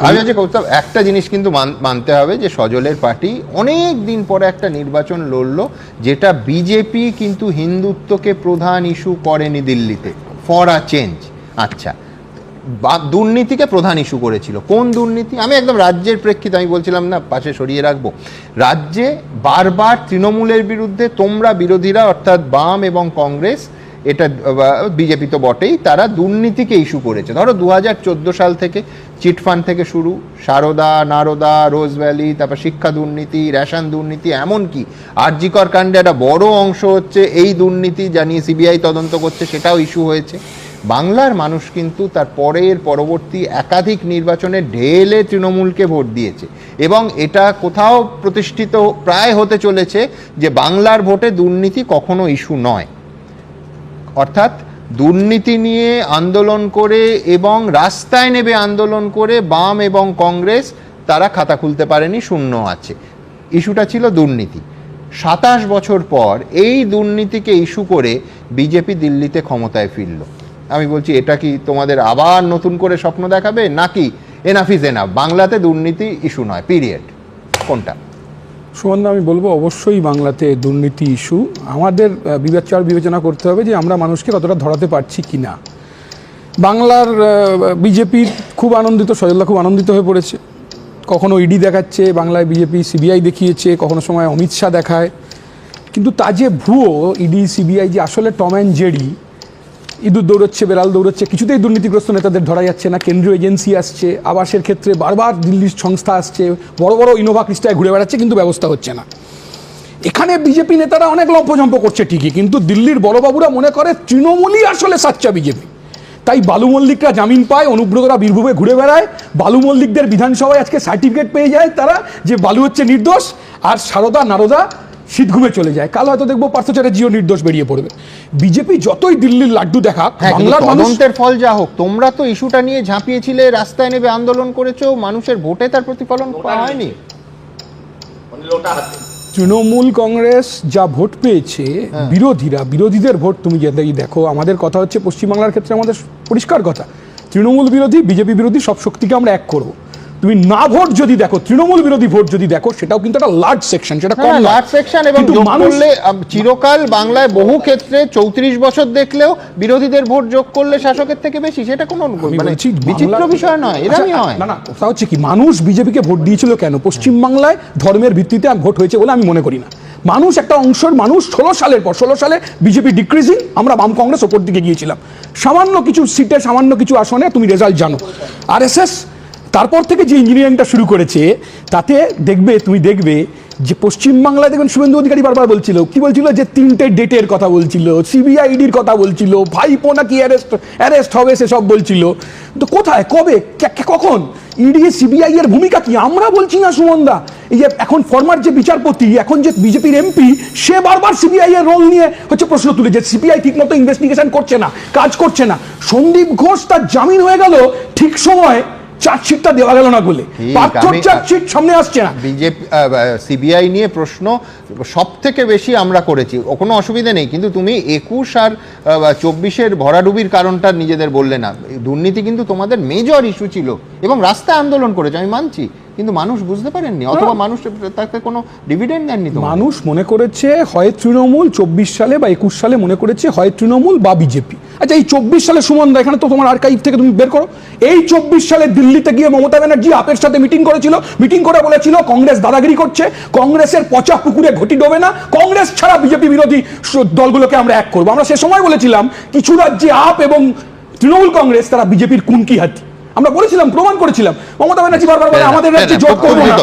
আমি হচ্ছে কৌস্তব একটা জিনিস কিন্তু মান- মানতে হবে যে সজলের পার্টি অনেক দিন পরে একটা নির্বাচন লড়লো, যেটা বিজেপি কিন্তু হিন্দুত্বকে প্রধান ইস্যু করেনি দিল্লিতে ফর আ চেঞ্জ আচ্ছা দুর্নীতিকে প্রধান ইস্যু করেছিল। কোন দুর্নীতি? আমি একদম রাজ্যের প্রেক্ষিতে, আমি বলছিলাম না, পাশে সরিয়ে রাখব। রাজ্যে বারবার তৃণমূলের বিরুদ্ধে তোমরা বিরোধীরা, অর্থাৎ বাম এবং কংগ্রেস এটা বিজেপি তো বটেই, তারা দুর্নীতিকে ইস্যু করেছে। ধরো দু হাজার চোদ্দ সাল থেকে চিটফান্ড থেকে শুরু, সারদা, নারদা, রোজ ভ্যালি, তারপর শিক্ষা দুর্নীতি, রেশন দুর্নীতি, এমনকি আরজিকর কাণ্ডে একটা বড় অংশ হচ্ছে এই দুর্নীতি জানিয়ে সিবিআই তদন্ত করছে, সেটাও ইস্যু হয়েছে। বাংলার মানুষ কিন্তু তার পরের পরবর্তী একাধিক নির্বাচনে ঢেলে তৃণমূলকে ভোট দিয়েছে। এবং এটা কোথাও প্রতিষ্ঠিত প্রায় হতে চলেছে যে বাংলার ভোটে দুর্নীতি কখনো ইস্যু নয়। অর্থাৎ দুর্নীতি নিয়ে আন্দোলন করে এবং রাস্তায় নেবে আন্দোলন করে বাম এবং কংগ্রেস, তারা খাতা খুলতে পারেনি, শূন্য আছে। ইস্যুটা ছিল দুর্নীতি। সাতাশ বছর পর এই দুর্নীতিকে ইস্যু করে বিজেপি দিল্লিতে ক্ষমতায় ফিরল। আমি বলছি, এটা কি তোমাদের আবার নতুন করে স্বপ্ন দেখাবে? নাকি এনাফ ইজ এনাফ বাংলাতে দুর্নীতি ইস্যু নয় পিরিয়ড কোনটা? সুমন্দা আমি বলব অবশ্যই বাংলাতে দুর্নীতি ইস্যু। আমাদের আহ, বিবেচনা করতে হবে যে আমরা মানুষকে কতটা ধরাতে পারছি কি না বাংলার বিজেপি খুব আনন্দিত সজলদা খুব আনন্দিত হয়ে পড়েছে। কখনো ইডি দেখাচ্ছে বাংলায় বিজেপি সিবিআই দেখিয়েছে কখনো সময় অমিত শাহ দেখায়। কিন্তু তা যে ভুয়ো ইডি সিবিআই যে আসলে টম অ্যান্ড জেডি ইঁদুর দৌড়চ্ছে, বেড়াল দৌড়চ্ছে, কিছুতেই দুর্নীতিগ্রস্ত নেতাদের ধরা যাচ্ছে না, কেন্দ্রীয় এজেন্সি আসছে, আবাসের ক্ষেত্রে বারবার দিল্লির সংস্থা আসছে, বড় বড় ইনোভা ক্রিস্টায় ঘুরে বেড়াচ্ছে, কিন্তু ব্যবস্থা হচ্ছে না। এখানে বিজেপি নেতারা অনেক লম্পঝম্প করছে ঠিকই, কিন্তু দিল্লির বড়বাবুরা মনে করে তৃণমূলই আসলে সাচ্চা বিজেপি। তাই বালু মল্লিকরা জামিন পায়, অনুব্রতরা বীরভূমে ঘুরে বেড়ায়, বালু মল্লিকদের বিধানসভায় আজকে সার্টিফিকেট পেয়ে যায় তারা যে বালু হচ্ছে নির্দোষ, আর সারদা, নারদা শীত ঘুমে চলে যায়। কাল হয়তো দেখব পার্থ চ্যাটার্জিও নির্দোষ বেরিয়ে পড়বে। বিজেপি যতই দিল্লির লাড্ডু দেখাক হ্যাঁ বাংলার মানুষ তদন্তের ফল যা হোক তোমরা তো ইস্যুটা নিয়ে ঝাঁপিয়েছিলে রাস্তায় নেবে আন্দোলন করেছ মানুষের ভোটে তার প্রতিফলন হয়নি। তৃণমূল কংগ্রেস যা ভোট পেয়েছে বিরোধীরা বিরোধীদের ভোট তুমি যেটাই দেখো আমাদের কথা হচ্ছে পশ্চিমবাংলার ক্ষেত্রে আমাদের পরিষ্কার কথা। তৃণমূল বিরোধী বিজেপি বিরোধী সব শক্তিকে আমরা এক করব। তুমি না ভোট যদি দেখো তৃণমূল বিরোধী ভোট যদি দেখো সেটাও কিন্তু একটা লার্জ সেকশন সেটা কম লার্জ সেকশন এবং যোগ করলে চিরকাল বাংলায় বহু ক্ষেত্রে চৌত্রিশ বছর দেখলেও বিরোধীদের ভোট যোগ করলে শাসকের থেকে বেশি সেটা কোনো মানে বিচিত্র বিষয় নয় এরকমই আচ্ছা, হয়। না না হচ্ছে কি মানুষ বিজেপিকে ভোট দিয়েছিল কেন? পশ্চিমবাংলায় ধর্মের ভিত্তিতে ভোট হয়েছে বলে আমি মনে করি না। মানুষ একটা অংশের মানুষ ষোলো সালের পর ষোলো সালে বিজেপি ডিক্রিজিং আমরা বাম কংগ্রেস ওপর দিকে গিয়েছিলাম। সামান্য কিছু সিটে সামান্য কিছু আসনে তুমি রেজাল্ট জানো। আর তারপর থেকে যে ইঞ্জিনিয়ারিংটা শুরু করেছে, তাতে দেখবে, তুমি দেখবে যে পশ্চিমবাংলায় দেখবেন শুভেন্দু অধিকারী বারবার বলছিল, কি বলছিল? যে তিনটে ডেটের কথা বলছিল সিবিআইডির কথা বলছিল, ভাইপো নাকি অ্যারেস্ট অ্যারেস্ট হবে সেসব বলছিল। তো কোথায়? কবে? কখন? ইডি সিবিআই এর ভূমিকা কি? আমরা বলছি না, সুমনদা। এই যে এখন ফরমার যে বিচারপতি, এখন যে বিজেপির এমপি সে বারবার সিবিআই এর রোল নিয়ে হচ্ছে প্রশ্ন তুলে যে সিবিআই ঠিক মতো ইনভেস্টিগেশন করছে না, কাজ করছে না। সন্দীপ ঘোষ তার জামিন হয়ে গেল, ঠিক সময় চার্জশিটটা দেওয়া গেল না বলে। পার্থর চার্জশিট সামনে আসছে না। বিজেপি সিবিআই নিয়ে প্রশ্ন সব থেকে বেশি আমরা করেছি। কোনো অসুবিধে নেই কিন্তু তুমি একুশ আর চব্বিশের ভরাডুবির কারণটা নিজেদের বললে না। দুর্নীতি কিন্তু তোমাদের মেজর ইস্যু ছিল এবং রাস্তায় আন্দোলন করেছে আমি মানছি। কিন্তু মানুষ বুঝতে পারেননি অথবা মানুষ তাকে কোনো ডিভিডেন্ড দেননি তো মানুষ মনে করেছে হয় তৃণমূল চব্বিশ সালে বা একুশ সালে মনে করেছে হয় তৃণমূল বা বিজেপি। আচ্ছা এই চব্বিশ সালে সুমনদা এখানে তো তোমার আর্কাইভ থেকে তুমি বের করো। এই চব্বিশ সালে দিল্লিতে গিয়ে মমতা ব্যানার্জি আপের সাথে মিটিং করেছিল। মিটিং করে বলেছিল কংগ্রেস দাদাগিরি করছে। কংগ্রেসের পচা পুকুরে ঘটি ডোবে না। কংগ্রেস ছাড়া বিজেপি বিরোধী দলগুলোকে আমরা এক করব। আমরা সে সময় বলেছিলাম কিছু রাজ্যে আপ এবং তৃণমূল কংগ্রেস তারা বিজেপির কুনকি হাতি। আমরা বলেছিলাম প্রমাণ করেছিলাম মমতা ব্যানার্জি বারবার বলে আমাদের রাজ্যে যোগ করব না